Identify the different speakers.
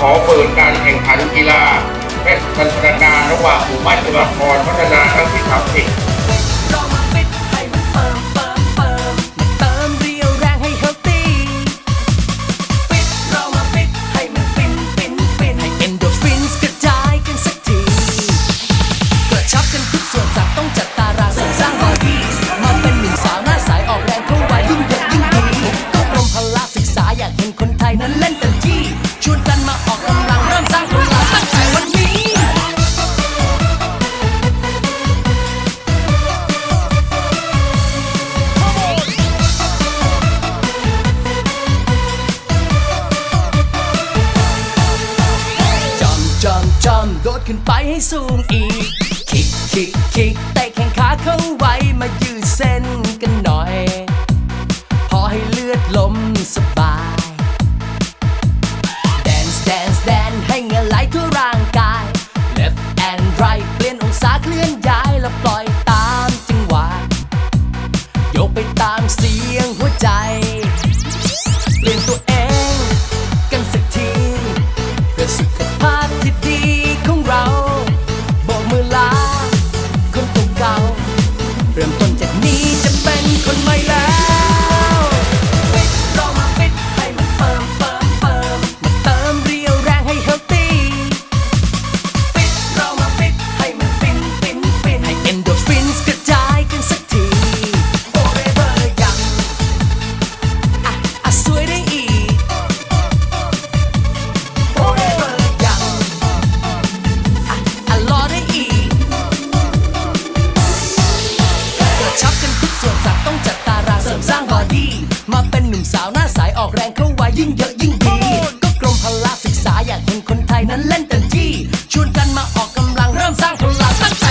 Speaker 1: ขอ
Speaker 2: เปิดการแข่งขันกีฬาและสันนาการระหว่างหมู่บ้านจุฬาภรณ์พัฒนาทั้งที่ทำเอง ขึ้นไปให้สูงอีก คิกคิกคิกแต่แข้งขาเข้าไว้มายืดเส้นกันหน่อย พอให้เลือดลมส สักต้องจัดตาราเสริมสร้างบอดี้มาเป็นหนุ่มสาวหน้าสายออกแรงเข้าวายิ่งเยอะยิ่งดี ก็กรมพลาศึกษาอยากเห็นคนไทยนั้นเล่นเต็มที่ชวนกันมาออกกำลังเริ่มสร้างพลัง